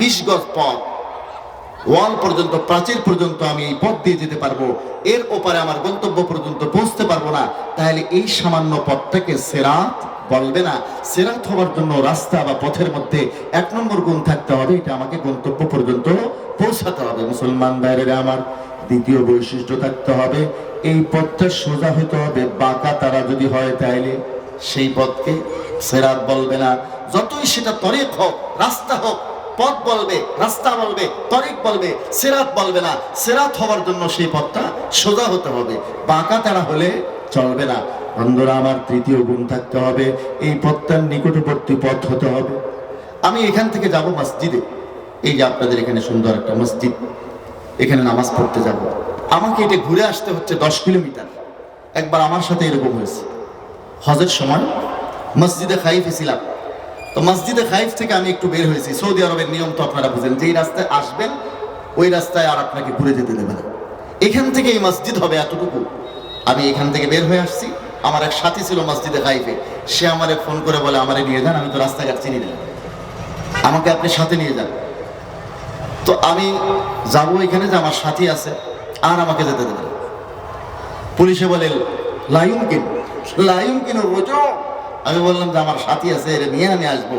বিশ গজ পথ। ওয়াল পর্যন্ত, প্রাচীর পর্যন্ত আমি এই পথ দিয়ে যেতে পারব। এর ওপারে আমার গন্তব্য পর্যন্ত পৌঁছতে পারব না। তাহলে এই সামান্য পথটাকে সেরাত বলবে না। সেরাত হওয়ার জন্য রাস্তা বা পথের মধ্যে এক নম্বর গুণ থাকতে হবে। এটা আমাকে গন্তব্য পর্যন্ত পৌঁছাতে হবে। মুসলমান বাইরেরা আমার দ্বিতীয় বৈশিষ্ট্য থাকতে হবে, এই পথটা সোজা হতে হবে, বাঁকা তারা যদি হয় তাইলে সেই পথকে সেরাত বলবে না। যতই সেটা তরিক হোক, রাস্তা হোক পথ বলবে, রাস্তা বলবে, তরিক বলবে, সেরাত বলবে না। সেরাত হওয়ার জন্য সেই পথটা সোজা হতে হবে। বাঁকা তারা হলে চলবে না। বন্ধুরা, আমার তৃতীয় গুণ থাকতে হবে। এই পথটার নিকটবর্তী পথ হতে হবে। আমি এখান থেকে যাব মসজিদে। এই যে আপনাদের এখানে সুন্দর একটা মসজিদ। এখানে নামাজ পড়তে যাব। আমাকে এটা ঘুরে আসতে হচ্ছে দশ কিলোমিটার। একবার আমার সাথে এরকম হয়েছে। হজের সময় মসজিদে খাইফে ছিলাম। তো মসজিদে খাইফ থেকে আমি একটু বের হয়েছি। সৌদি আরবের নিয়ম তো আপনারা বুঝেন, যেই রাস্তায় আসবেন, ওই রাস্তায় আর আপনাকে ঘুরে যেতে দেবে না। এখান থেকে এই মসজিদ হবে এতটুকু। আমি এখান থেকে বের হয়ে আসছি। আমার এক সাথী ছিল মসজিদে খাইফে। সে আমারে ফোন করে বলে, আমারে নিয়ে যান, আমি তো রাস্তাঘাট চিনি না। আমাকে আপনি সাথে নিয়ে যান। তো আমি যাব এখানে যে আমার সাথী আছে, আর আমাকে যেতে দেবে পুলিশে বলে লাইম কিন লাইম কিন রোজো। আমি বললাম যে, আমার সাথী আছে, এর নিয়ে আমি আসব।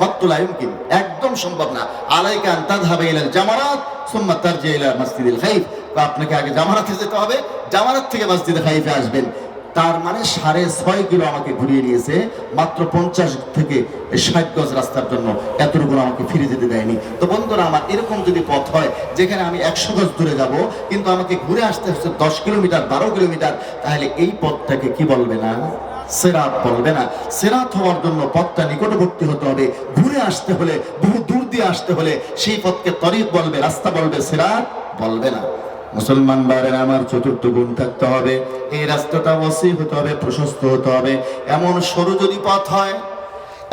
কত লাইম কিন একদম সম্ভব না। আলাইকা আন্তাদ হবে ইলাল জামারাত, সুম্মা তারজি ইলা মসজিদুল খাইফ। আপনাকে আগে জামারাতে যেতে হবে, জামারাত থেকে মসজিদে খাইফে আসবেন। তার মানে সাড়ে ছয় কিলো আমাকে ঘুরিয়ে নিয়েছে, মাত্র পঞ্চাশ থেকে ষাট গজ রাস্তার জন্য। এতটুকু আমাকে ফিরে যেতে দেয়নি। তো বন্ধুরা, আমার এরকম যদি পথ হয়, যেখানে আমি একশো গজ দূরে যাব, কিন্তু আমাকে ঘুরে আসতে হচ্ছে দশ কিলোমিটার, বারো কিলোমিটার, তাহলে এই পথটাকে কি বলবে না? সেরাত বলবে না। সেরাত হওয়ার জন্য পথটা নিকটবর্তী হতে হবে। ঘুরে আসতে হলে, বহু দূর দিয়ে আসতে হলে সেই পথকে তরিক বলবে, রাস্তা বলবে, সেরাত বলবে না। মুসলমান বারের আমার চতুর্থ গুণ থাকতে হবে। এই রাস্তাটা ওসি হতে হবে, প্রশস্ত হতে হবে। এমন সরু যদি পথ হয়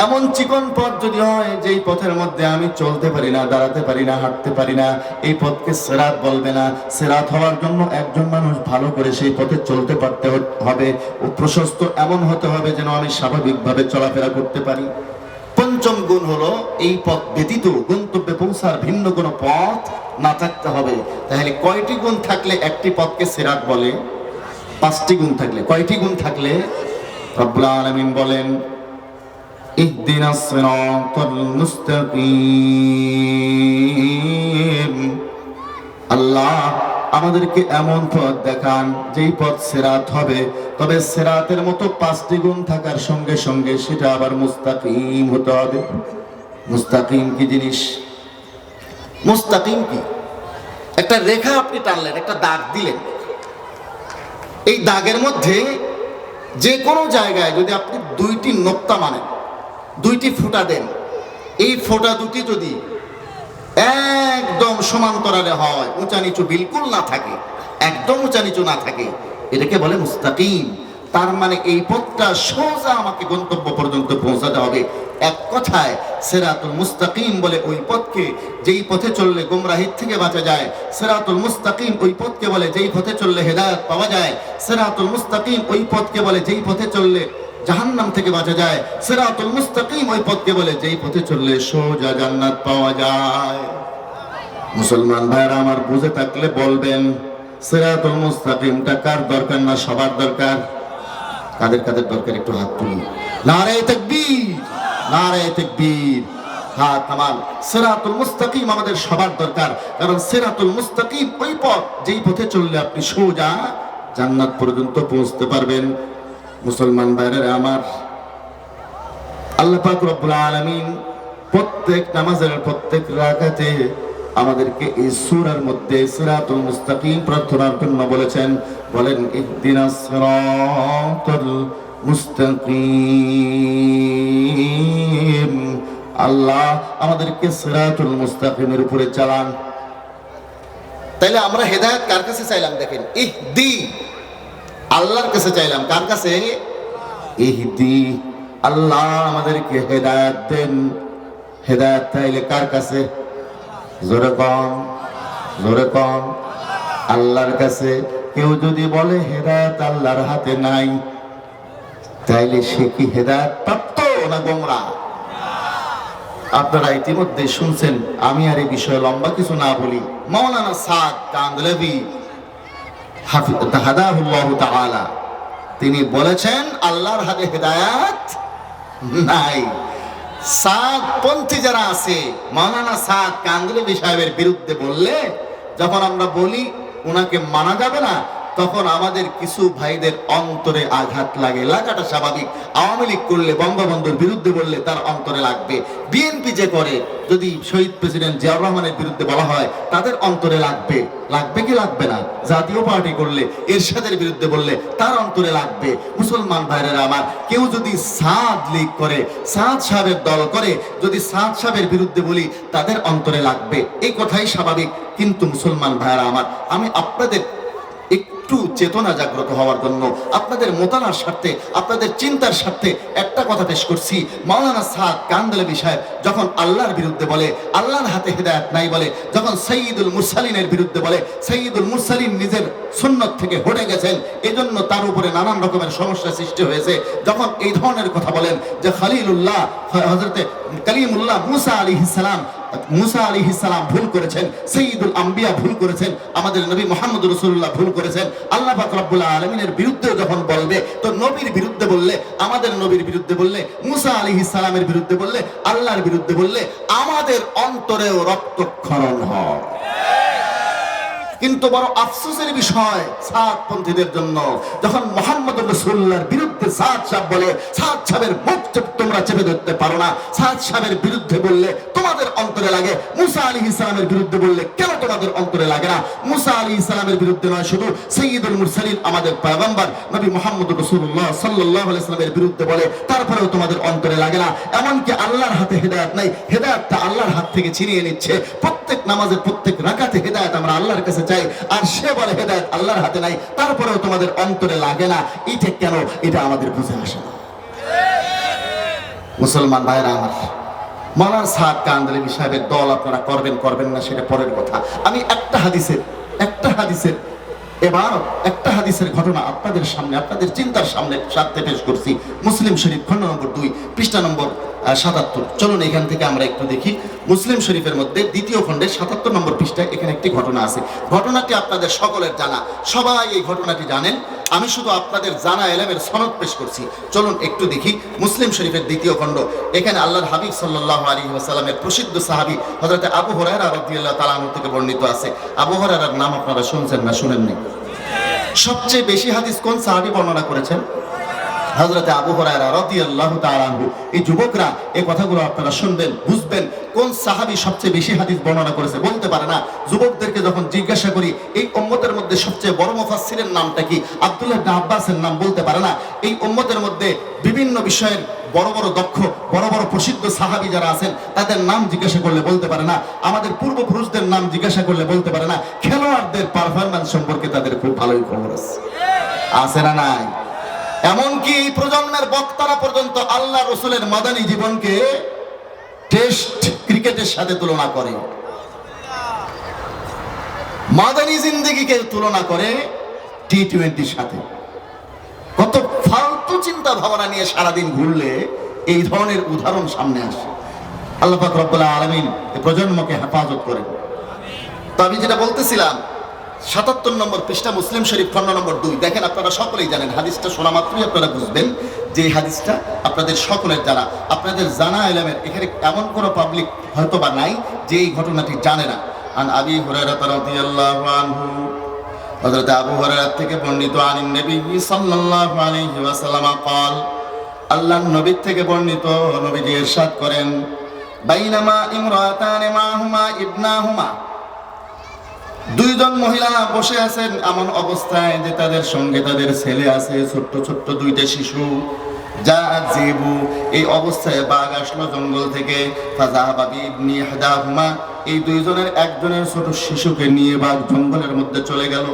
এমন চিকন পথ যদি হয়, যেই পথের মধ্যে আমি চলতে পারি না, দাঁড়াতে পারি না, হাঁটতে পারি না, এই পথকে সেরাত বলবে না। সেরাত হওয়ার জন্য একজন মানুষ ভালো করে সেই পথে চলতে পারতে হবে ও প্রশস্ত এমন হতে হবে যেন আমি স্বাভাবিকভাবে চলাফেরা করতে পারি। পঞ্চম গুণ হলো, এই পথ ব্যতীত গন্তব্যে পৌঁছার ভিন্ন কোনো পথ না থাকতে হবে। তাহলে কয়টি গুণ থাকলে একটি পথকে সেরাত বলে? পাঁচটি গুণ থাকলে। কয়টি গুণ থাকলে? রব্বুল আলামিন বলেন اهدنا الصراط المستقيم আল্লাহ আমাদেরকে এমন পথ দেখান যেই পথ সেরাত হবে তবে সেরাতের মতো পাঁচটি গুণ থাকার সঙ্গে সঙ্গে সেটা আবার মুস্তাকিম হতে হবে মুস্তাকিম কি জিনিস মুস্তাকিম কি একটা রেখা আপনি টানলেন একটা দাগ দিলেন এই দাগের মধ্যে যে কোনো জায়গায় যদি আপনি দুইটি নোক্তা মানেন দুইটি ফুটা দেন। এই ফোঁটা দুটি যদি একদম সমান্তরালে হয়, উঁচা নিচু বিলকুল না থাকে, একদম উঁচা নিচু না থাকে, এটাকে বলে মুস্তাকিম। তার মানে এই পথটা সোজা আমাকে গন্তব্য পর্যন্ত পৌঁছাতে হবে। এক কথায় সেরাতুল মুস্তাকিম বলে ওই পথকে যেই পথে চললে গুমরাহির থেকে বাঁচা যায়, সেরাতুল মুস্তাকিম ওই পথকে বলে যেই পথে চললে হেদায়ত পাওয়া যায়, সেরাতুল মুস্তাকিম ওই পথকে বলে যেই পথে চললে জাহান্নাম থেকে বাঁচা যায়। সেরাতুল মুস্তাকিম ওই পথকে বলে, যেই পথে চললে সোজা জান্নাত পাওয়া যায়। মুসলমান ভাইরা আমার বুঝে থাকলে বলবেন, সেরাতুল মুস্তাকিমটা কার দরকার না সবার দরকার? কাদের কাদের দরকার? একটু হাত তুলুন। নারে তাকবীর নারে তাকবীর। হাত নামান। সেরাতুল মুস্তাকিম আমাদের সবার দরকার। কারণ সেরাতুল মুস্তাকিম ওই পথ, যেই পথে চললে আপনি সোজা জান্নাত পর্যন্ত পৌঁছতে পারবেন। মুসলমান ভাইরা আমার আল্লাহ পাক রব্বুল আলামিন প্রত্যেক নামাজের প্রত্যেক রাকাতে আমাদেরকে এই সূরার মধ্যে সিরাতুল মুস্তাকিম প্রার্থনার জন্য বলেছেন, বলেন ইহদিনাস সিরাতাল মুস্তাকিম। আল্লাহ আমাদেরকে সিরাতুল মুস্তাকিমের উপরে চালান। তাইলে আমরা হেদায়েত কার কাছে চাইলাম দেখেন? ইহদি আল্লাহর কাছে চাইলাম, কার কাছে? ইহদি আল্লাহ আমাদেরকে হেদায়েত দেন। হেদায়েত চাইলে কার কাছে? জোরে কম জোরে কম আল্লাহর কাছে কেউ যদি বলে হেদায়েত আল্লাহর হাতে নাই, তাইলে সে কি হেদায়েত প্রাপ্ত না গোমরা? আপনারা ইতিমধ্যে শুনছেন, আমি আর এই বিষয়ে লম্বা কিছু না বলি। মাওলানা সাদ কান্দলেবি তিনি বলেছেন, আল্লাহর হাতে হেদায়াত নাই। সাদ পন্থী যারা আছে, মাওলানা সাদ কাঙ্গুলি সাহেবের বিরুদ্ধে বললে, যখন আমরা বলি ওনাকে মানা যাবে না তখন আমাদের কিছু ভাইদের অন্তরে আঘাত লাগে। লাগাটা স্বাভাবিক। আওয়ামী লীগ করলে, বঙ্গবন্ধুর বিরুদ্ধে বললে তার অন্তরে লাগবে। বিএনপি যে করে, যদি শহীদ প্রেসিডেন্ট জিয়াউর রহমানের বিরুদ্ধে বলা হয়, তাদের অন্তরে লাগবে। লাগবে কি লাগবে না? জাতীয় পার্টি করলে, এরশাদের বিরুদ্ধে বললে, তার অন্তরে লাগবে। মুসলমান ভাইরা আমার, কেউ যদি সাদ লীগ করে, সাদ সাহেবের দল করে, যদি সাদ সাহেবের বিরুদ্ধে বলি, তাদের অন্তরে লাগবে। এই কথাই স্বাভাবিক। কিন্তু মুসলমান ভাইরা আমার, আমি আপনাদের একটু চেতনা জাগ্রত হওয়ার জন্য আপনাদের মোতালার স্বার্থে, আপনাদের চিন্তার স্বার্থে একটা কথা পেশ করছি। মাওলানা সাদ কান্দলবি সাহেব যখন আল্লাহর বিরুদ্ধে বলে, আল্লাহর হাতে হেদায়ত নাই বলে, যখন সঈদুল মুরসালিনের বিরুদ্ধে বলে সঈদুল মুরসালিন নিজের সুন্নত থেকে হটে গেছেন, এজন্য তার উপরে নানান রকমের সমস্যা সৃষ্টি হয়েছে। যখন এই ধরনের কথা বলেন যে, খালিলুল্লাহ হজরতে কালিমুল্লাহ মুসা আলী ইসালাম মুসা আলী ইসালাম ভুল করেছেন, সঈদুল আম্বিয়া ভুল করেছেন, আমাদের নবী মোহাম্মদ রসুল্লাহ ভুল করেছেন, আল্লাহ ফাকরাবুল্লাহ আলমিনের বিরুদ্ধে যখন বলবে, তো নবীর বিরুদ্ধে বললে, আমাদের নবীর বিরুদ্ধে বললে, মুসা আলী ইসালামের বিরুদ্ধে বললে, আল্লাহর বিরুদ্ধে বললে, আমাদের অন্তরেও রক্তক্ষরণ হয়। কিন্তু বড় আফসোসের বিষয় সাতপন্থীদের জন্য। যখন মোহাম্মদ রসুল্লাহর বিরুদ্ধে সাদ সাহেব বলে, সাদ সাহেবের মুখ তোমরা চেপে ধরতে পারো না। সাদ সাহেবের বিরুদ্ধে বললে তোমাদের অন্তরে লাগে। মুসা আলী ইসলামের বিরুদ্ধে বললে কেন তোমাদের অন্তরে লাগে না? মুসা আলী ইসলামের বিরুদ্ধে নয়, শুধু সৈয়দুল মুরসালিন, আমাদের পয়গম্বর নবী মোহাম্মদ রসুল্লাহ সাল্লাহ ইসলামের বিরুদ্ধে বলে, তারপরেও তোমাদের অন্তরে লাগে না। এমনকি আল্লাহর হাতে হেদায়ত নাই। হেদায়তটা আল্লাহর হাত থেকে ছিনিয়ে নিচ্ছে। প্রত্যেক নামাজের প্রত্যেক রাকাতে হেদায়ত আমরা আল্লাহর কাছে চাই, আর সে বলে, হেদায়ত আল্লাহর হাতে নাই, তারপরেও তোমাদের অন্তরে লাগে না। এটা কেন? এটা আমাদের বুঝে আসে না। মুসলমান ভাইরা আমার, মালার সাদ কান্দলি সাহেবের দল আপনারা করবেন করবেন না, সেটা পরের কথা। আমি একটা হাদিসের একটা হাদিসের এবার একটা হাদিসের ঘটনা আপনাদের সামনে, আপনাদের চিন্তার সামনে সাথে পেশ করছি। মুসলিম শরীফ খন্ড নম্বর দুই, পৃষ্ঠা নম্বর সাতাত্তর। চলুন এখান থেকে আমরা একটু দেখি। মুসলিম শরীফের মধ্যে দ্বিতীয় খণ্ডের সাতাত্তর নম্বর পৃষ্ঠায় এখানে একটি ঘটনা আছে। ঘটনাটি আপনাদের সকলের জানা। সবাই এই ঘটনাটি জানেন। আমি শুধু আপনাদের জানা এলেমের সনদ পেশ করছি। চলুন একটু দেখি মুসলিম শরীফের দ্বিতীয় খণ্ড। এখানে আল্লাহর হাবিব সাল্লাহ আলী ওয়াসাল্লামের প্রসিদ্ধ সাহাবি হজরত আবু হরাইরা রাদিয়াল্লাহু তাআলা আনহু থেকে বর্ণিত আছে। আবু হরাইরার নাম আপনারা শুনছেন না, শুনেননি? সবচেয়ে বেশি হাদিস কোন সাহাবী বর্ণনা করেছেন? হজরতে আবু হরায়রা রাদিয়াল্লাহু তাআলা আনহু, এই যুবকরা এই কথাগুলো আপনারা শুনবেন, বুঝবেন। কোন সাহাবী সবচেয়ে বেশি হাদিস বর্ণনা করেছে বলতে পারে না। যুবকদেরকে যখন জিজ্ঞাসা করি, এই উম্মতের মধ্যে সবচেয়ে বড় মুফাসসিরের নামটা কি? আব্দুল্লাহ আব্বাসের নাম বলতে পারে না। এই উম্মতের মধ্যে বিভিন্ন বিষয়ের বড় বড় দক্ষ, বড় বড় প্রসিদ্ধ সাহাবী যারা আছেন, তাদের নাম জিজ্ঞাসা করলে বলতে পারে না। আমাদের পূর্বপুরুষদের নাম জিজ্ঞাসা করলে বলতে পারে না। খেলোয়াড়দের পারফরম্যান্স সম্পর্কে তাদের খুব ভালোই খবর আছে। আছে না নাই? এমনকি এই প্রজন্মের বক্তারা পর্যন্ত আল্লাহ রসুলের মাদানী জীবনকে টেস্ট ক্রিকেটের সাথে তুলনা করে। মাদানী জিন্দিগিকে তুলনা করে টি টোয়েন্টির সাথে। কত ফালতু চিন্তা ভাবনা নিয়ে সারাদিন ঘুরলে এই ধরনের উদাহরণ সামনে আসে। আল্লাহ পাক রব্বুল আলামিন প্রজন্মকে হেফাজত করেন। তো আমি যেটা বলতেছিলাম সাতাত্তর নম্বর পৃষ্ঠা মুসলিম শরীফ খন্ড নম্বর দুই দেখেন আপনারা সকলেই জানেন হাদিসটা শোনা মাত্রই আপনারা বুঝবেন যে এই হাদিসটা আপনাদের সকলের জানা আপনাদের জানা এলামের এখানে এমন কোনো পাবলিক হয়তো বা নাই যে এই ঘটনাটি জানে না আন আবি হুরায়রা রাদিয়াল্লাহু আনহু হযরত আবু হুরায়রা থেকে বর্ণিত আনিন নবী সাল্লাল্লাহু আলাইহি ওয়াসাল্লাম قال আল্লাহর নবী থেকে বর্ণিত নবীজি ইরশাদ করেন বাইনামা ইমরাতানে মাহুমা ইবনাহুমা দুইজন মহিলা বসে আছেন এমন অবস্থায় যে তাদের সঙ্গে তাদের ছেলে আছে, ছোট্ট ছোট্ট দুইটা শিশু। যা জেবু এই অবস্থায় বাঘ আসলো জঙ্গল থেকে। ইবনি এই দুইজনের একজনের ছোট শিশুকে নিয়ে বাঘ জঙ্গলের মধ্যে চলে গেল।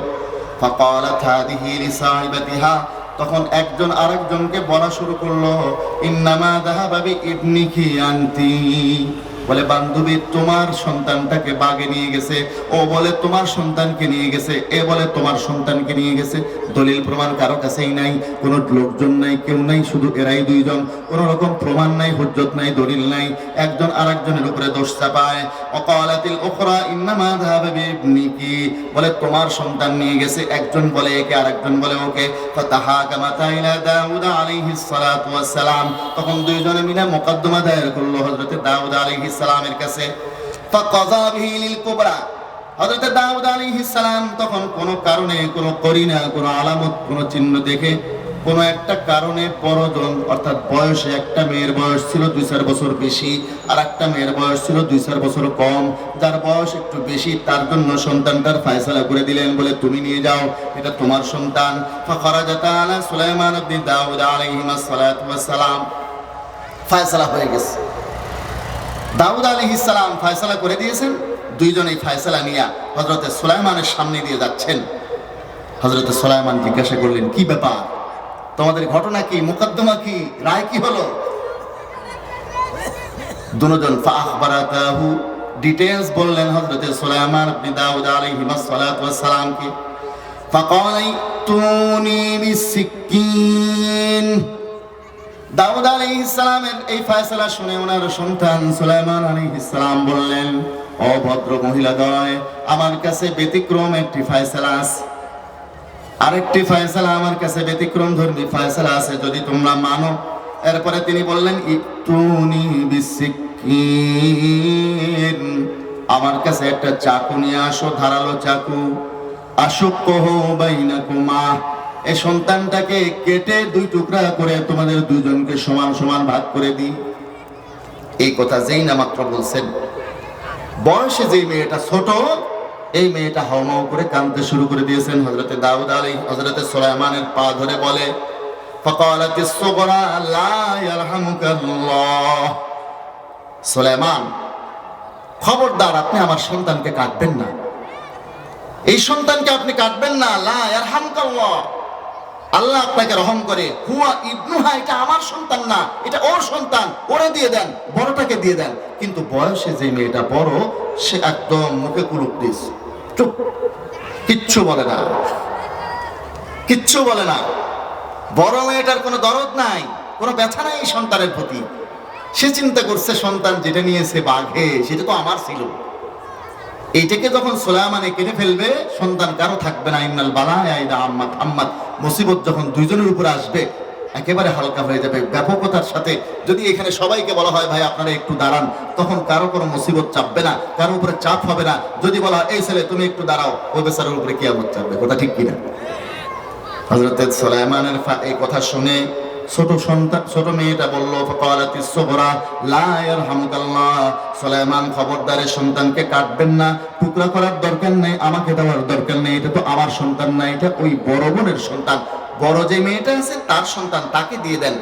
তখন একজন আরেকজনকে বলা শুরু করল, ইন্নামা দাহাবাবি ইবনিকি আনতি। বলে, বান্ধবী, তোমার সন্তানটাকে বাগে নিয়ে গেছে। ও বলে, তোমার সন্তানকে নিয়ে গেছে। এ বলে, তোমার সন্তানকে নিয়ে গেছে। দলিল প্রমাণ কারও কাছেই নাই, কোনো লোকজন নাই, কেউ নাই, শুধু এরাই দুইজন। কোনো রকম প্রমাণ নাই, হুজ্জত নাই, দলিল নাই। একজন আরেকজনের উপরে দোষ চাপায়। অকালাতিল ওখরা ইন্নামা যাহাবে বিবনিকি বলে, তোমার সন্তান নিয়ে গেছে। একজন বলে, একে। আরেকজন বলে, ওকে। ফাতাহা কামা দাউদ আলাইহিস সালাতু ওয়াস সালাম। তখন দুইজনে মিলে মোকদ্দমা দায়ের করল হযরতে দাউদ আলাইহিস সালামের কাছে দাউদ তখন কারণে করিনা আলামত চিহ্ন দেখে একটা কারণে পরজন, অর্থাৎ বয়সে একটা মেয়ের বয়স ছিল দুই চার বছর বেশি, আর একটা মেয়ের বয়স ছিল দুই চার বছর কম। যার বয়স একটু বেশি, তার জন্য সন্তানটার ফায়সালা করে দিলেন বলে, তুমি নিয়ে যাও, এটা তোমার সন্তান। আলা সুলাইমান ইবনে দাউদ সালাম ফায়সালা হয়ে গেছে। দাউদ আলী ইসালাম ফায়সালা করে দিয়েছেন। দুইজনেই ফায়সালা নিয়া হজরতে সোলাইমানের সামনে দিয়ে যাচ্ছেন। হজরতে সোলাইমান জিজ্ঞাসা করলেন, কি ব্যাপার? তোমাদের ঘটনা কি? মোকদ্দমা কি? রায় কি হলো? দুজন ডিটেলস বললেন হজরতে সোলাইমান আপনি দাউদ আলী হিমা সালাত তুনি বিসিকিন দাউদ আলাইহিস সালামের এই ফয়সালা শুনে ওনার সন্তান সুলাইমান আলাইহিস সালাম বললেন, ও ভদ্র মহিলাদ্বয় আমার কাছে ব্যতিক্রম একটি ফয়সালা আছে। আরেকটি ফয়সালা আমার কাছে ব্যতিক্রম ধর্মী ফয়সালা আছে, যদি তোমরা মানো। এরপরে তিনি বললেন, ইতুনি বিসিকিন আমার কাছে একটা চাকু নিয়ে আসো, ধারালো চাকু। আশুক বাইনাকুমা এই সন্তানটাকে কেটে দুই টুকরা করে তোমাদের দুজনকে সমান সমান ভাগ করে দিই। এই কথা যেই না মাত্র বলছেন। বয়সে যেই মেয়েটা ছোট, এই মেয়েটা হাওমাও করে কানতে শুরু করে দিয়েছেন হজরতে দাউদ আলী হজরতে সোলাইমানের পা ধরে বলে সোলাইমান, খবরদার, আপনি আমার সন্তানকে কাটবেন না। এই সন্তানকে আপনি কাটবেন না আল্লাহ আর হামকাল্লাহ আল্লাহ আপনাকে রহম করে, হুয়া ইবনুহা এটা আমার সন্তান না, এটা ওর সন্তান, ওরে দিয়ে দেন, বড়টাকে দিয়ে দেন। কিন্তু বয়সে যে মেয়েটা বড়, সে একদম মুখে কুলুপ দিস। চুপ, কিচ্ছু বলে না। কিচ্ছু বলে না। বড় মেয়েটার কোনো দরদ নাই, কোনো ব্যথা নাই সন্তানের প্রতি। সে চিন্তা করছে, সন্তান যেটা নিয়েছে বাঘে, সেটা তো আমার ছিল। এইটাকে যখন সোলাইমানে কেটে ফেলবে, সন্তান কারও থাকবে না। ইন্নাল বালায়া আম্মাত আম্মাত। মুসিবত যখন দুইজনের উপরে আসবে, একেবারে হালকা হয়ে যাবে। ব্যাপকতার সাথে যদি এখানে সবাইকে বলা হয়, ভাই, আপনারা একটু দাঁড়ান। তখন কারও কোনো মুসিবত চাপবে না, কারও উপরে চাপ হবে না। যদি বলা হয়, এই ছেলে, তুমি একটু দাঁড়াও। ওই বেচারের উপরে কিয়ামত চাপবে। কথা ঠিক কিনা? হজরত সোলাইমানের এই কথা শুনে ছোট সন্তান, ছোট মেয়েটা ফাকালাতি খবরদারের সন্তানকে কাটবেন না, টুকরা করার দরকার নেই, আমাকে দেওয়ার দরকার নেই, এটা তো আমার সন্তান না, এটা ওই বড় বোনের সন্তান। বড় যে মেয়েটা আছে, তার সন্তান তাকে দিয়ে দেন।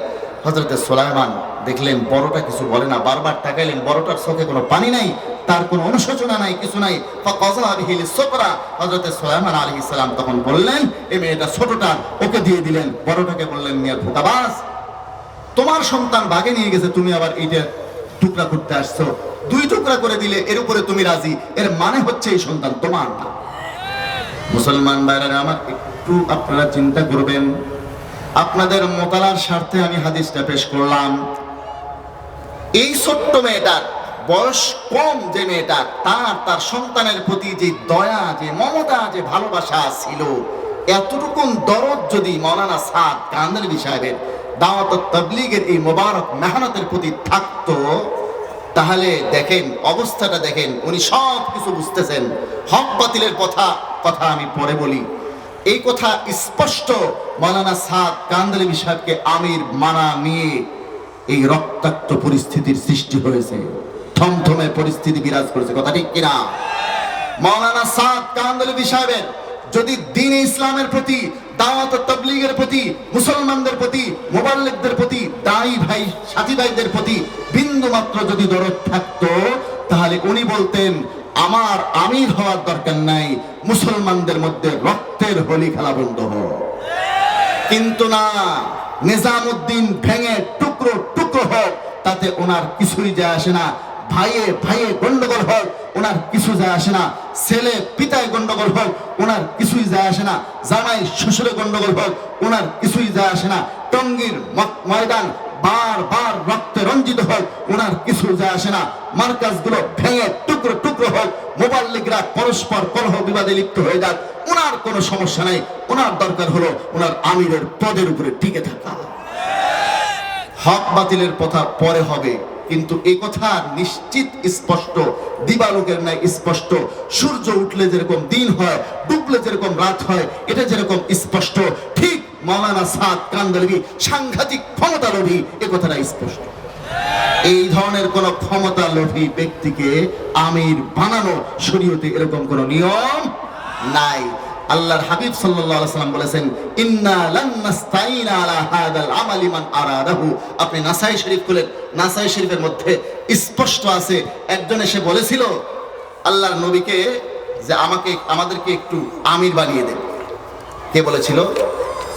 হজরতে সোলাইমান দেখলেন, বড়টা কিছু বলে না, বারবার তাকাইলেন, বড়টার চোখে কোনো পানি নাই। তার কোনো অনুশোচনা নাই, কিছু নাই। লিসফরা হযরতে সুলাইমান আলাইহিস সালাম তখন বললেন এই মেয়েটা ছোটটা, ওকে দিয়ে দিলেন। বড়টাকে বললেন, মিয়া ধোকাবাজ, তোমার সন্তান ভাগে নিয়ে গেছে, তুমি আবার এইটা টুকরা করতে আসছো। দুই টুকরা করে দিলে এর উপরে তুমি রাজি, এর মানে হচ্ছে এই সন্তান তোমার না। মুসলমান ভাইরা, আমার একটু আপনারা চিন্তা করবেন। আপনাদের মোতালার স্বার্থে আমি হাদিসটা পেশ করলাম। এই ছোট্ট মেয়েটার বয়স কম যে মেয়েটা, তার তার সন্তানের প্রতি যে দয়া, যে মমতা, যে ভালোবাসা ছিল, এতটুকুন দরদ যদি মৌলানা সাদ কান্দালি সাহেবের দাওয়াত তবলিগের এই মোবারক মেহনতের প্রতি থাকতো, তাহলে দেখেন, অবস্থাটা দেখেন, উনি সব কিছু বুঝতেছেন। হক বাতিলের কথা কথা আমি পরে বলি। এই কথা স্পষ্ট মৌলানা সাদ কান্দালি সাহেবকে আমির মানা নিয়ে এই রক্তাক্ত পরিস্থিতির সৃষ্টি হয়েছে। থমথমে পরিস্থিতি বিরাজ করেছে। কথা ঠিক কিনা? মৌলানা সাদ কান্দলবি সাহেবের যদি দিন ইসলামের প্রতি, দাওয়াত তবলিগের প্রতি, মুসলমানদের প্রতি, মোবাল্লিকদের প্রতি, দায়ী ভাই, সাথী ভাইদের প্রতি বিন্দু মাত্র যদি দরদ থাকতো, তাহলে উনি বলতেন, আমার আমির হওয়ার দরকার নাই, মুসলমানদের মধ্যে রক্তের হোলি খেলা বন্ধ হোক। কিন্তু না, নিজামুদ্দিন ভেঙে টুকরো টুকরো হোক, তাতে ওনার কিছুই যায় আসে না। ভাইয়ে ভাইয়ে গন্ডগোল হোক, ওনার কিছু যায় আসে না। ছেলে পিতায় গন্ডগোল হোক, ওনার কিছুই যায় আসে না। জামাই শ্বশুরে গন্ডগোল হোক, ওনার কিছুই যায় আসে না। টঙ্গীর ময়দান বার বার রক্তে রঞ্জিত হোক, ওনার কিছু যায় আসে না। মার্কাজগুলো ভেঙে টুকরো টুকরো হোক মোবাল্লিকরা পরস্পর কলহ বিবাদে লিপ্ত হয়ে যাক। ওনার কোনো সমস্যা নাই। ওনার দরকার হলো ওনার আমিরের পদের উপরে টিকে থাকা। হক বাতিলের কথা পরে হবে। কিন্তু এই কথা নিশ্চিত স্পষ্ট, দিবালোকের ন্যায় স্পষ্ট। সূর্য উঠলে যেরকম দিন হয়, ডুবলে যেরকম রাত হয়, এটা যেরকম স্পষ্ট। ঠিক মৌলানা সাদ কান্দালবি সাংঘাতিক ক্ষমতা লোভী, এ কথাটা স্পষ্ট। এই ধরনের কোন ক্ষমতা লোভী ব্যক্তিকে আমির বানানো শরীয়তে এরকম কোন নিয়ম নাই। আল্লাহর হাবিব সাল্লাম বলেছেন আলা আপনি নাসাই শরীফ খুলেন, নাসাই শরীফের মধ্যে স্পষ্ট আছে, একজন এসে বলেছিল, আল্লাহর নবীকে যে আমাকে, আমাদেরকে একটু আমির বানিয়ে দেন। কে বলেছিল?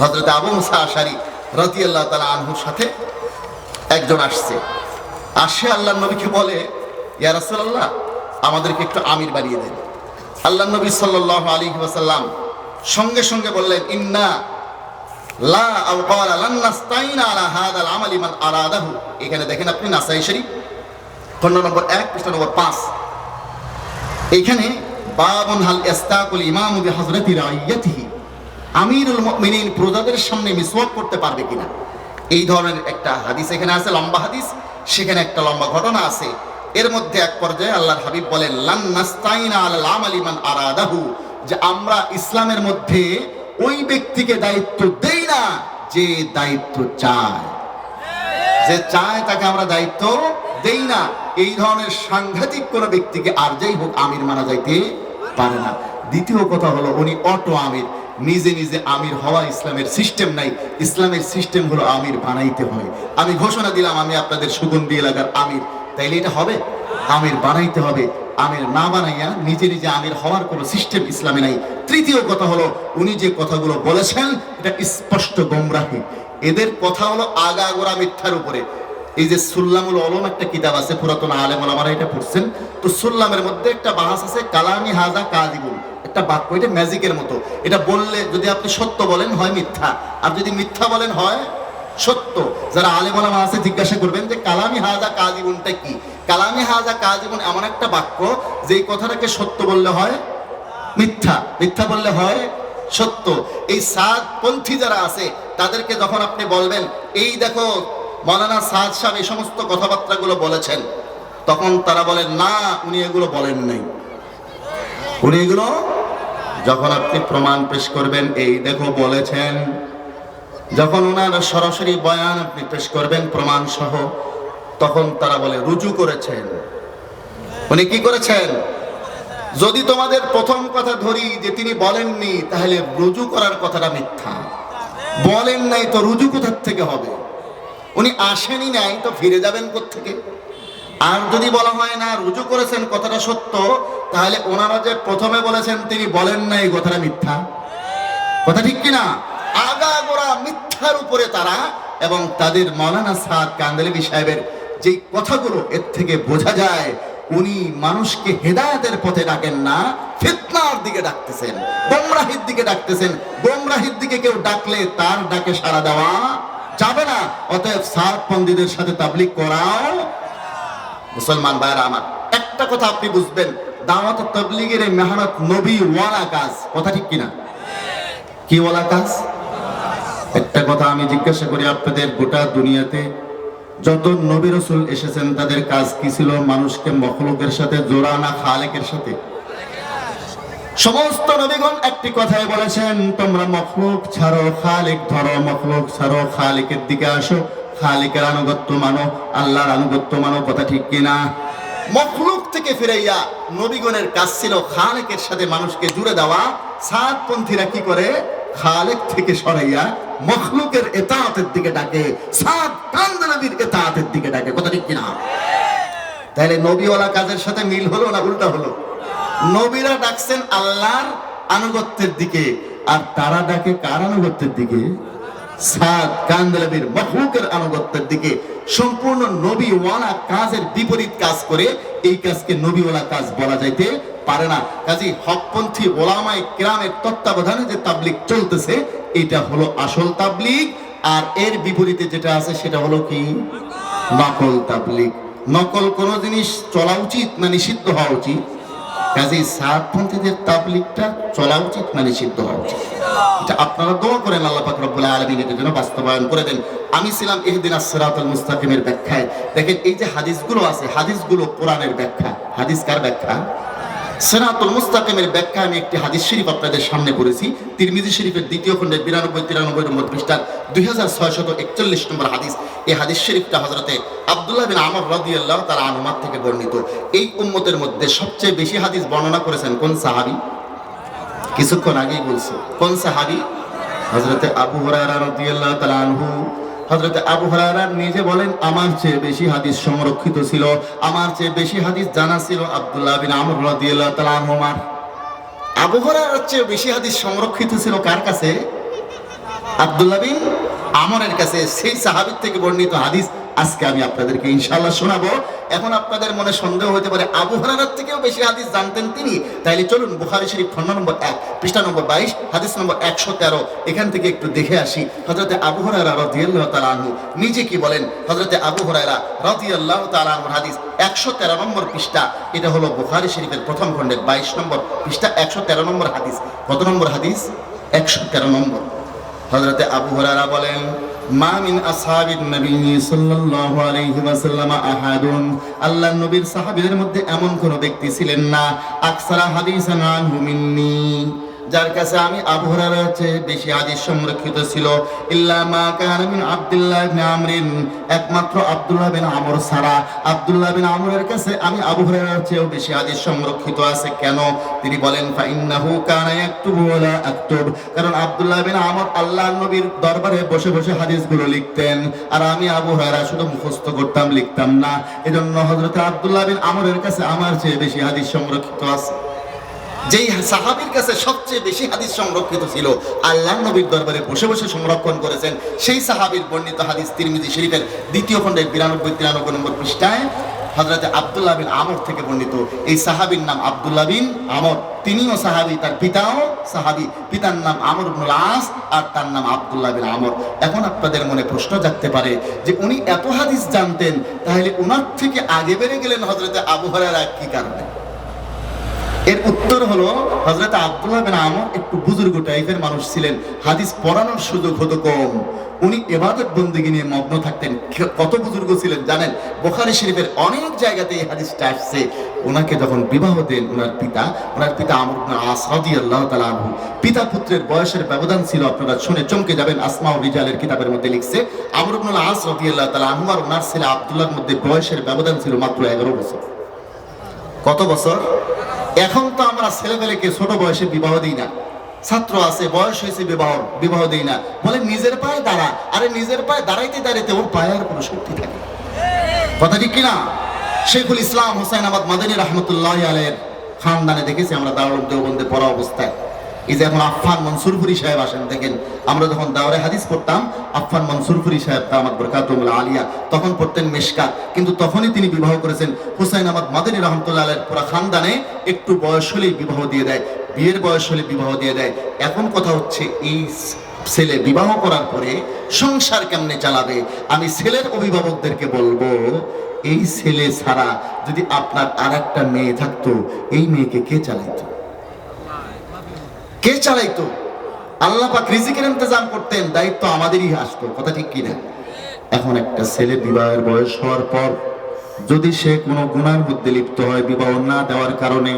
হযরত আবু মুসা আশারি রাদিয়াল্লাহু তাআলা আনহুর সাথে একজন আসছে। আসে আল্লাহ নবীকে বলে, ইয়া রাসূলুল্লাহ, আমাদেরকে একটু আমির বানিয়ে দেন। আল্লাহ নবী সাল্লাল্লাহু আলাইহি ওয়াসাল্লাম সঙ্গে সঙ্গে বললেন, ইন্না লা আও ক্বালা লান নাস্তাইনা আলা হাদাল আমালি মান আরাদাহু। এখানে দেখেন আপনি নাসাই শরীফ খণ্ড নম্বর 1 পৃষ্ঠা নম্বর 5 এখানে, বাবুন হাল ইস্তাকুল ইমামু বিহযরতি রাইয়াতিহি। আমিরুল মুমিনিন প্রজাদের সামনে মিসওয়াক করতে পারবে কিনা? এই ধরনের একটা হাদিস এখানে আছে, লম্বা হাদিস। সেখানে একটা লম্বা ঘটনা আছে। এর মধ্যে এক পর্যায়ে আল্লাহর হাবিব বলেন, লান নাস্তাইনা আলাল আমালি মান আরাদাহু। যে আমরা ইসলামের মধ্যে ওই ব্যক্তিকে দায়িত্ব দেই না যে দায়িত্ব চায়। যে চায় তাকে আমরা দায়িত্ব দেই না। এই ধরনের সাংঘাতিক কোন ব্যক্তিকে আর যাই হোক আমির মানা যাইতে পারে না। দ্বিতীয় কথা হলো, উনি অটো আমির। নিজে নিজে আমির হওয়া ইসলামের সিস্টেম নাই। ইসলামের সিস্টেম হলো আমির বানাইতে হয়। আমি ঘোষণা দিলাম, আমি আপনাদের সুগন্ধি এলাকার আমির। তাইলে এটা হবে? আমির বানাইতে হবে। আমির না বানাইয়া নিজে নিজে আমির হওয়ার কোনো সিস্টেম ইসলামে নাই। তৃতীয় কথা হলো, উনি যে কথাগুলো বলেছেন, এটা স্পষ্ট গোমরাহি। এদের কথা হলো আগাগোড়া মিথ্যার উপরে। এই যে সুল্লামুল অলম একটা কিতাব আছে, পুরাতন আলেম ওলামারা এটা পড়ছেন। তো সুল্লামের মধ্যে একটা বাহাস আছে, কালামি হাজা কাজিবুল একটা বাক্য, এটা ম্যাজিকের মতো। এটা বললে যদি আপনি সত্য বলেন, হয় মিথ্যা। আর যদি মিথ্যা বলেন, হয় সত্য। যারা আলেম ওলামা আছে, জিজ্ঞাসা করবেন যে, কালামি হাজা কাজিবুনটা কি? কালামি হাজা কাজিবুন এমন একটা বাক্য, যেই কথাটাকে সত্য বললে হয় মিথ্যা। মিথ্যা বললে হয় সত্য। এই সাদ পন্থী যারা আছে, তাদেরকে যখন আপনি বলবেন, এই দেখো, মৌলানা সাদ সাহেব এই সমস্ত কথাবার্তাগুলো বলেছেন, তখন তারা বলেন, না, উনি এগুলো বলেন নাই। উনি এগুলো যখন আপনি প্রমাণ পেশ করবেন, এই দেখো, বলেছেন। যখন ওনার সরাসরি বয়ান আপনি পেশ করবেন প্রমাণ সহ তখন তারা বলে, রুজু করেছেন। উনি কি করেছেন? যদি তোমাদের প্রথম কথা ধরি যে তিনি বলেননি, তাহলে রুজু করার কথাটা মিথ্যা। বলেন নাই তো রুজু কোথার থেকে হবে? উনি আসেনি নাই তো ফিরে যাবেন থেকে আর যদি বলা হয় না, রুজু করেছেন কথাটা সত্য, তাহলে ওনারা যে প্রথমে বলেছেন তিনি বলেন নাই, কথাটা মিথ্যা। কথা ঠিক কিনা? আগাগোড়া মিথ্যার উপরে তারা এবং তাদের মৌলানা সাদ কান্দালিবি সাহেবের যে কথাগুলো এর থেকে বোঝা যায়, উনি মানুষকে হেদায়তের পথে ডাকেন না, ফিতনার দিকে ডাকতেছেন, গোমরাহির দিকে ডাকতেছেন। গোমরাহির দিকে কেউ ডাকলে তার ডাকে সাড়া দেওয়া যাবে না। অতএব সাদ পন্ডিতের সাথে তাবলিগ করাও মুসলমান ভাইরা আমার। একটা কথা আপনি বুঝবেন, দাওয়াত তাবলিগের মেহনত নবী ওয়ালা কাজ, কথা ঠিক কিনা? কি ওয়ালা কাজ? একটা কথা আমি জিজ্ঞাসা করি, আপনাদের গোটা দুনিয়াতে যত নবী রসুল এসেছেন, তাদের কাজ কি ছিল? মানুষকে মখলুকের সাথে জোড়া না খালেকের সাথে। সমস্ত নবীগণ একটি কথাই বলেছেন, তোমরা মখলুক ছাড়ো, খালিক ধরো, মখলুক ছাড়ো, খালিকের দিকে আসো। খালিকের আনুগত্য মানো, আল্লাহর আনুগত্য মানো, কথা ঠিক কিনা মখলুক থেকে ফিরাইয়া নবীগণের কাজ ছিল খালেকের সাথে মানুষকে জুড়ে দেওয়া। সাতপন্থীরা কি করে? খালেক থেকে সরাইয়া মখলুকের এতাতের দিকে ডাকে, সাত কান্দনবীর এতাতের দিকে ডাকে। কথা ঠিক কিনা? তাহলে নবীওয়ালা কাজের সাথে মিল হলো না উল্টা হলো? নবীরা ডাকছেন আল্লাহর আনুগত্যের দিকে, আর তারা ডাকে কার আনুগত্যের দিকে? সাদ কান্দলাবির মখলুকের আনুগত্যের দিকে। সম্পূর্ণ নবীওয়ালা কাজের বিপরীত কাজ করে এই কাজকে নবীওয়ালা কাজ বলা যাইতে পারে না। কাজী হকপন্থী ওলামাই কেরামের তত্ত্বাবধানে যে তাবলিক চলতেছে এটা হলো আসল তাবলিগ, আর এর বিপরীতে যেটা আছে সেটা হলো কি? নকল তাবলিগ। নকল কোন জিনিস চলা উচিত না নিষিদ্ধ হওয়া উচিত? কাজেই সাতপন্থীদের তাবলিগটা চলা উচিত না নিষিদ্ধ হওয়া উচিত? আপনারা দোয়া করেন আল্লাহ পাক রব্বুল আলামিন জন্য বাস্তবায়ন করে দেন। আমি ছিলাম ইহদিন মুস্তাকিমের ব্যাখ্যায়। দেখেন এই যে হাদিসগুলো আছে, হাদিসগুলো কোরআনের ব্যাখ্যা। হাদিস কার ব্যাখ্যা? সেনাতুল মুস্তাকিমের ব্যাখ্যা আমি একটি হাদিস শরীফ আপনাদের সামনে পড়েছি। তিরমিজি শরীফের দ্বিতীয় খণ্ডের বিরানব্বই, তিরানব্বই নম্বর পৃষ্ঠার দুই হাজার ছয়শত একচল্লিশ নম্বর হাদিস। এই হাদিস শরীফটা হজরতে আব্দুল্লাহ বিন আমর রাদিয়াল্লাহু তাআলা আনুমাত থেকে বর্ণিত। এই উম্মতের মধ্যে সবচেয়ে বেশি হাদিস বর্ণনা করেছেন কোন সাহাবী? কিছুক্ষণ আগেই বলছি, কোন সাহাবী? হজরতে আবু হুরায়রা রাদিয়াল্লাহু তাআলা আনহু হজরতে আবু হুরায়রা নিজে বলেন, আমার চেয়ে বেশি হাদিস সংরক্ষিত ছিল। আমার চেয়ে বেশি হাদিস জানা ছিল আবদুল্লাহ বিন আমর রাদিয়াল্লাহু আবু হুরায়রার চেয়ে বেশি হাদিস সংরক্ষিত ছিল কার কাছে? আবদুল্লাহ বিন আমরের কাছে। সেই সাহাবীর থেকে বর্ণিত হাদিস আজকে আমি আপনাদেরকে ইনশাআল্লাহ শোনাবো। এখন আপনাদের মনে সন্দেহ হতে পারে, আবু হুরায়রার থেকেও বেশি হাদিস জানতেন তিনি। তাইলে চলুন, বুখারী শরীফ খন্ড নম্বর এক, পৃষ্ঠা নম্বর বাইশ, হাদিস নম্বর একশো তেরো, এখান থেকে একটু দেখে আসি। হজরতে আবু হুরায়রা রাদিয়াল্লাহু তাআলা আনহু নিজে কি বলেন? হজরতে আবু হুরায়রা রাদিয়াল্লাহু তাআলা আনহুর হাদিস একশো তেরো নম্বর পৃষ্ঠা, এটা হলো বুখারী শরীফের প্রথম খণ্ডের বাইশ নম্বর পৃষ্ঠা, একশো তেরো নম্বর হাদিস। কত নম্বর হাদিস? একশো তেরো নম্বর। হজরতে আবু হুরায়রা বলেন মা আহাদুন। নবীর সাহাবীদের মধ্যে এমন কোন ব্যক্তি ছিলেন না। আকসারা হাদিসান যার কাছে আমি আবু হুরায়রার চেয়ে বেশি হাদিস সংরক্ষিত ছিল। ইল্লা মা কানা মিন আব্দুল্লাহ ইবনে আমরিন। একমাত্র আব্দুল্লাহ বিন আমর ছাড়া আব্দুল্লাহ বিন আমরের কাছে আমি আবু হুরায়রার চেয়েও বেশি হাদিস সংরক্ষিত আছে কেন? তিনি বলেন ফা ইন্নাহু কানা ইয়াকতুবু ওয়ালা আকতুব। কারণ আব্দুল্লাহ বিন আমর আল্লাহর নবীর দরবারে বসে বসে হাদিসগুলো লিখতেন। আর আমি আবু হুরায়রা শুধু মুখস্থ করতাম, লিখতাম না। এজন্য হযরত আব্দুল্লাহ বিন আমরের কাছে আমার চেয়ে বেশি হাদিস সংরক্ষিত আছে। যেই সাহাবীর কাছে সবচেয়ে বেশি হাদিস সংরক্ষিত ছিল আল্লাহ নবীর দরবারে বসে বসে সংরক্ষণ করেছেন, সেই সাহাবীর বর্ণিত হাদিস তিরমিজি শরীফের দ্বিতীয় খণ্ডের বিরানব্বই, তিরানব্বই নম্বর পৃষ্ঠায় হজরতে আব্দুল্লাহ বিন আমর থেকে বর্ণিত এই সাহাবীর নাম আব্দুল্লাহ বিন আমর। তিনিও সাহাবী, তার পিতাও সাহাবী। পিতার নাম আমর আস আর তার নাম আব্দুল্লাহ বিন আমর। এখন আপনাদের মনে প্রশ্ন জাগতে পারে যে উনি এত হাদিস জানতেন, তাহলে উনার থেকে আগে বেড়ে গেলেন হজরতে আবু হরারা কি কারণে? এর উত্তর হলো হজরত আব্দুল্লাহ বিন আমর একটু বুজুর্গ টাইপের মানুষ ছিলেন। হাদিস পড়ানোর সুযোগ হতো কম। উনি এবাদত বন্দিগি নিয়ে মগ্ন থাকতেন। কত বুজুর্গ ছিলেন জানেন? বোখারি শরীফের অনেক জায়গাতে এই হাদিসটা আসছে। ওনাকে যখন বিবাহ দেন ওনার পিতা ওনার পিতা আমর ইবনে আস রাদিয়াল্লাহু তাআলা আনহু। পিতা পুত্রের বয়সের ব্যবধান ছিল, আপনারা শুনে চমকে যাবেন, আসমাউ রিজালের কিতাবের মধ্যে লিখছে, আমর আস রাদিয়াল্লাহু তাআলা আনহু আর ওনার ছেলে আব্দুল্লাহর মধ্যে বয়সের ব্যবধান ছিল মাত্র এগারো বছর। কত বছর? এখন তো আমরা ছেলেমেয়েকে ছোট বয়সে বিবাহ দিই না। ছাত্র আছে, বয়স হয়েছে বিবাহ বিবাহ দিই না। বলে নিজের পায়ে দাঁড়া। আরে নিজের পায়ে দাঁড়াইতে দাঁড়াইতে ওর পায়ে আর কোনো শক্তি থাকে কথা ঠিক কিনা? শেখুল ইসলাম হোসেন আবাদ মাদানী রহমতুল্লাহ আলের খানদানে দেখেছি আমরা দারুল দেওবন্দে পড়া অবস্থায়। এই যে এখন আফফান মনসুরপুরি সাহেব আসেন, দেখেন, আমরা যখন দাওরে হাদিস পড়তাম, আফফান মনসুরপুরি সাহেব তামাদ বরকাতুল আলিয়া, তখন পড়তেন মেশকাত। কিন্তু তখনই তিনি বিবাহ করেছেন হুসাইন আহমদ মাদানী রহমতুল্লাহ আলের পুরা খানদানে, একটু বয়স হলেই বিবাহ দিয়ে দেয়, বিয়ের বয়স হলে বিবাহ দিয়ে দেয়। এখন কথা হচ্ছে, এই ছেলে বিবাহ করার পরে সংসার কেমনে চালাবে? আমি ছেলের অভিভাবকদেরকে বলব, এই ছেলে ছাড়া যদি আপনার আর একটা মেয়ে থাকতো, এই মেয়েকে কে চালাইতো? কে চালাইতো? আল্লাহ পাক রিজিকের ইন্তজাম করতেন, দায়িত্ব আমাদেরই আসতো, কথা ঠিক কিনা? এখন একটা ছেলে বিবাহের বয়স হওয়ার পর যদি সে কোনো গুণার মধ্যে লিপ্ত হয়, বিবাহ না দেওয়ার কারণে,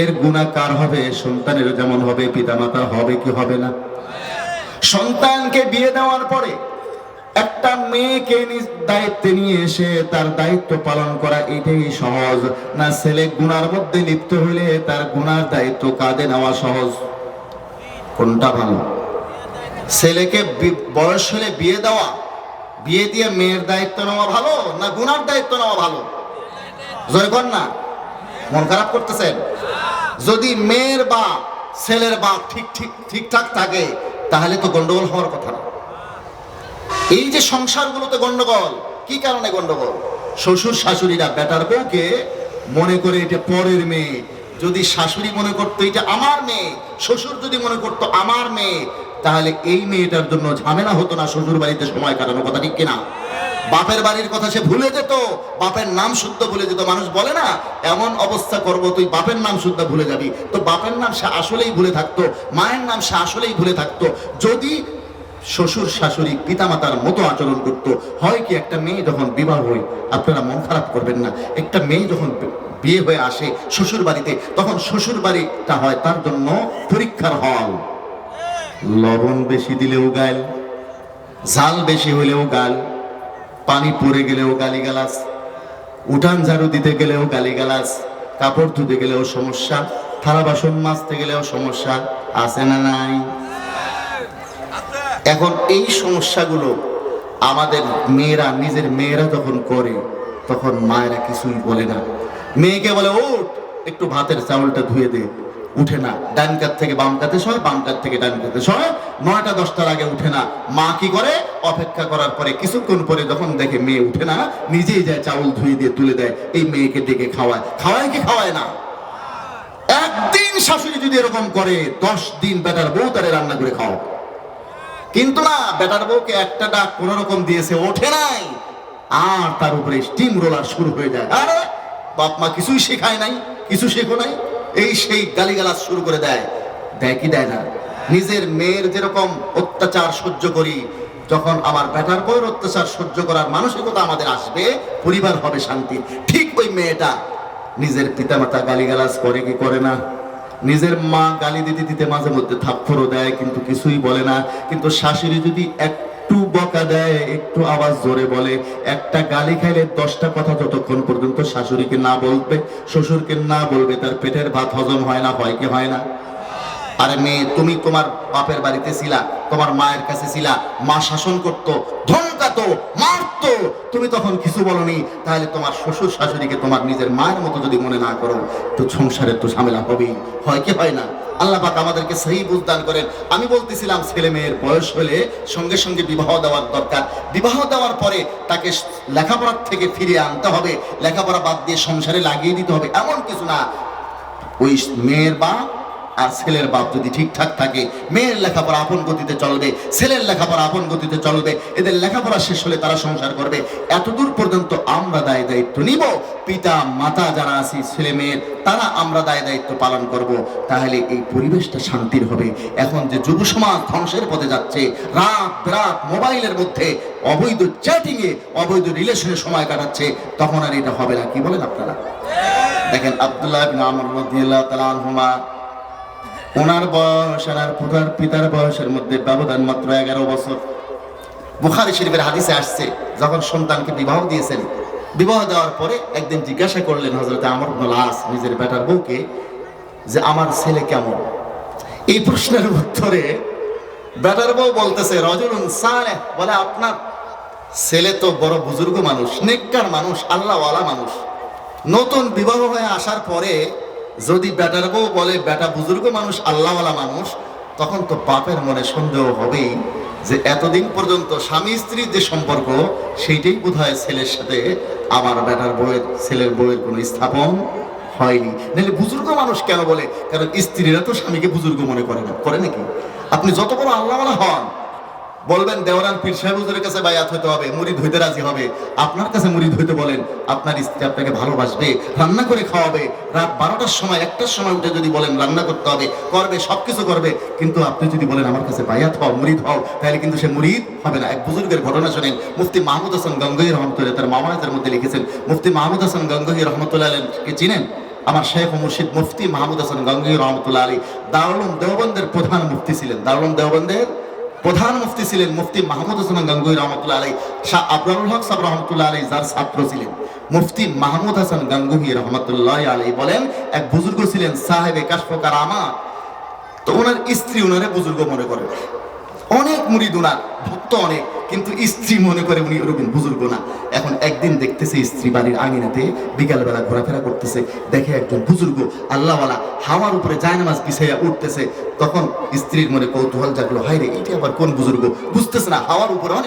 এর গুণা কার হবে? সন্তানের যেমন হবে পিতামাতার হবে কি হবে না? সন্তানকে বিয়ে দেওয়ার পরে একটা মেয়েকে দায়িত্বে নিয়ে এসে তার দায়িত্ব পালন করা এটাই সহজ। না, ছেলে গুনার মধ্যে লিপ্ত হইলে তার গুনার দায়িত্ব কাঁধে নেওয়া সহজ। কোনটা ভালো? ছেলেকে বয়স হলে বিয়ে দেওয়া, বিয়ে দিয়ে মেয়ের দায়িত্ব নেওয়া ভালো না গুনার দায়িত্ব নেওয়া ভালো? জয় কর না। মন খারাপ করতেছেন? যদি মেয়ের বা ছেলের বাপ ঠিক ঠিক, ঠিকঠাক থাকে, তাহলে তো গন্ডগোল হওয়ার কথা না। এই যে সংসারগুলোতে গন্ডগোল, কি কারণে গন্ডগোল? শ্বশুর শাশুড়িরা বেটার বউকে মনে করে এটা পরের মেয়ে যদি শাশুড়ি মনে করতো, এটা আমার মেয়ে। শ্বশুর যদি মনে করতো, আমার মেয়ে। তাহলে এই মেয়েটার জন্য ঝামেলা হতো না শ্বশুর বাড়িতে সময় কাটানো কথা, ঠিক কিনা? বাপের বাড়ির কথা সে ভুলে যেত, বাপের নাম শুদ্ধ ভুলে যেত। মানুষ বলে না, এমন অবস্থা করব, তুই বাপের নাম শুদ্ধ ভুলে যাবি। তো বাপের নাম সে আসলেই ভুলে থাকতো, মায়ের নাম সে আসলেই ভুলে থাকতো। যদি শ্বশুর শাশুড়ি পিতামাতার মতো আচরণ করত, হয় কি একটা মেয়ে যখন বিবাহ হয়, আপনারা মন খারাপ করবেন না, একটা মেয়ে যখন বিয়ে হয়ে আসে শ্বশুর বাড়িতে তখন শ্বশুর বাড়িটা হয় তার জন্য পরীক্ষার হল। লবণ বেশি দিলেও গাল, ঝাল বেশি হলেও গাল, পানি পড়ে গেলেও গালিগালাজ, উঠান ঝাড়ু দিতে গেলেও গালিগালাজ, কাপড় ধুতে গেলেও সমস্যা, থালা বাসন মাজতে গেলেও সমস্যা, আছে না নাই? এখন এই সমস্যাগুলো আমাদের মেয়েরা, নিজের মেয়েরা যখন করে, তখন মায়েরা কিছুই বলে না। মেয়েকে বলে, ওঠ, একটু ভাতের চাউলটা ধুয়ে দে, উঠে না। ডান কাত থেকে বাম কাতে সয়, বাম কাত থেকে ডান কাতে সয়। নয়টা দশটার আগে উঠে না। মা কি করে? অপেক্ষা করার পরে, কিছুক্ষণ পরে যখন দেখে মেয়ে উঠে না, নিজেই যায় চাউল ধুয়ে দিয়ে তুলে দেয়, এই মেয়েকে ডেকে খাওয়ায়। খাওয়ায় কি খাওয়ায় না? একদিন শাশুড়ি যদি এরকম করে, দশ দিন বেটার বউ তারে রান্না করে খাও কিন্তু না, বেটার বউকে একটা ডাক কোন রকম দিয়েছে, ওঠে নাই। আর তার উপরে স্টিম রোলার শুরু হয়ে যায়। আরে বাপ মা কিছুই শেখায় নাই, কিছু শেখো নাই। এই সেই গালিগালাজ শুরু করে দেয়। দেয় কি দেয় না? নিজের মেয়ের যেরকম অত্যাচার সহ্য করি, যখন আমার বেটার বউয়ের অত্যাচার সহ্য করার মানসিকতা আমাদের আসবে, পরিবার হবে শান্তি। ঠিক ওই মেয়েটা নিজের পিতামাতা গালিগালাজ করে কি করে না? নিজের মা গালি দিতে দিতে মাঝে মধ্যে থাপ্পড়ও দেয়, কিন্তু কিছুই বলে না। কিন্তু শাশুড়ি যদি একটু বকা দেয়, একটু আওয়াজ জোরে বলে। একটা গালি খাইলে দশটা কথা যতক্ষণ পর্যন্ত শাশুড়িকে না বলবে, শ্বশুরকে না বলবে, তার পেটের ভাত হজম হয় না, হয় কি হয় না? আরে মেয়ে, তুমি তোমার বাপের বাড়িতে ছিলা, তোমার মায়ের কাছে ছিলা, মা শাসন করতো ধমকাতো মারতো। তুমি তখন কিছু বলনি, তাহলে তোমার শ্বশুর শাশুড়িকে তোমার নিজের মায়ের মতো যদি মনে না করো, তো সংসারের তো ঝামেলা হবেই। হয় কি হয় না? আল্লাহ পাক আমাদেরকে সেই বুঝদান করেন। আমি বলতেছিলাম, ছেলে মেয়ের বয়স হলে সঙ্গে সঙ্গে বিবাহ দেওয়ার দরকার। বিবাহ দেওয়ার পরে তাকে লেখাপড়ার থেকে ফিরিয়ে আনতে হবে। লেখাপড়া বাদ দিয়ে সংসারে লাগিয়ে দিতে হবে। এমন কিছু না। ওই মেয়ের বাপ আর ছেলের বাপ যদি ঠিকঠাক থাকে, মেয়ের লেখাপড়া আপন গতিতে চলবে, ছেলের লেখাপড়া আপন গতিতে চলবে, এদের লেখাপড়া শেষ হলে তারা সংসার করবে, এতদূর পর্যন্ত আমরা দায় দায়িত্ব নিব। পিতা, মাতা যারা আছি, ছেলে মেয়ের তারা আমরা দায় দায়িত্ব পালন করব। তাহলে এই পরিবেশটা শান্তির হবে। এখন যে যুব সমাজ ধ্বংসের পথে যাচ্ছে, রাত রাত মোবাইলের মধ্যে অবৈধ চ্যাটিংয়ে অবৈধ রিলেশনে সময় কাটাচ্ছে, তখন আর এটা হবে না। কি বলেন আপনারা? দেখেন আব্দুল্লাহ আমর রাদিয়াল্লাহু তাআলা আনহুমা ওনার বয়স আর আর পিতার বয়সের মধ্যে ব্যবধান মাত্র এগারো বছর। বুখারি শরীফের হাদিসে আসছে, যখন সন্তানকে বিবাহ দিয়েছেন, বিবাহ দেওয়ার পরে একদিন জিজ্ঞাসা করলেন হজরত আমর আস নিজের বেটার বউকে, যে আমার ছেলে কেমন? এই প্রশ্নের উত্তরে বেটার বউ বলতেছে, রজুলুন সালেহ বলে, আপনার ছেলে তো বড় বুজুর্গ মানুষ, নেককার মানুষ, আল্লাহওয়ালা মানুষ। নতুন বিবাহ হয়ে আসার পরে যদি বেটার বউ বলে, বেটা বুজুর্গ মানুষ, আল্লাহওয়ালা মানুষ, তখন তো বাপের মনে সন্দেহ হবেই যে এতদিন পর্যন্ত স্বামী স্ত্রীর যে সম্পর্ক, সেইটাই বোধ ছেলের সাথে আমার বেটার বউয়ের, ছেলের বউয়ের কোনো স্থাপন হয়নি। নাহলে বুজুর্গ মানুষ কেন বলে? কারণ স্ত্রীরা তো স্বামীকে বুজুর্গ মনে করে না। করে নাকি? আপনি যত বড় আল্লাহওয়ালা হন বলবেন, দেওরান পীর সাহেব হুজুরের কাছে বায়াত হতে হবে, মুড়ি ধুইতে রাজি হবে। আপনার কাছে মুড়ি ধুইতে বলেন, আপনার স্ত্রী আপনাকে ভালোবাসবে, রান্না করে খাওয়াবে। রাত বারোটার সময়, একটার সময় উঠে যদি বলেন, রান্না করতে হবে, করবে, সবকিছু করবে। কিন্তু আপনি যদি বলেন, আমার কাছে বায়াত হও মুড়িদ হও তাহলে কিন্তু সে মুড়িদ হবে না। এক বুজুর্গের ঘটনা শোনেন, মুফতি মাহমুদ হাসান গঙ্গই রহমতুল্লাহ, তার মামায়াতের মধ্যে লিখেছেন, মুফতি মাহমুদ হাসান গঙ্গই রহমতুল্লাহ কে চিনেন? আমার শেখ মুর্শিদ মুফতি মাহমুদ হাসান গঙ্গই রহমতুল্লাহ আলী দারুল দেওবন্দের প্রধান মুফতি ছিলেন। দারুল দেওবন্দের প্রধান মুফতি ছিলেন মুফতি মাহমুদ হোসেন গাঙ্গুই রহমতুল্লাহ আলী শাহ আবরারুল হক সাহ রহমতুল্লাহ আলী যার ছাত্র ছিলেন। মুফতি মাহমুদ হাসান গাঙ্গুহি রহমতুল্লাহ আলী বলেন, এক বুজুর্গ ছিলেন সাহেবে কাশফকার আমা তো ওনার স্ত্রী ওনারে বুজুর্গ মনে করে। অনেক মুড়ি ভক্ত অনেক, কিন্তু স্ত্রী মনে করে উনি ওরকম বুজুর্গ না। এখন একদিন দেখতেছে স্ত্রী বাড়ির আঙিনাতে বিকালবেলা ঘোরাফেরা করতেছে, দেখে একজন বুজুর্গ আল্লাহওয়ালা হাওয়ার উপরে জায়নামাজ পিছাইয়া উঠতেছে। তখন স্ত্রীর মনে কৌতূহল জাগলো হায় রে আবার কোন বুজুর্গ? বুঝতেছে না, হাওয়ার উপরে অনেক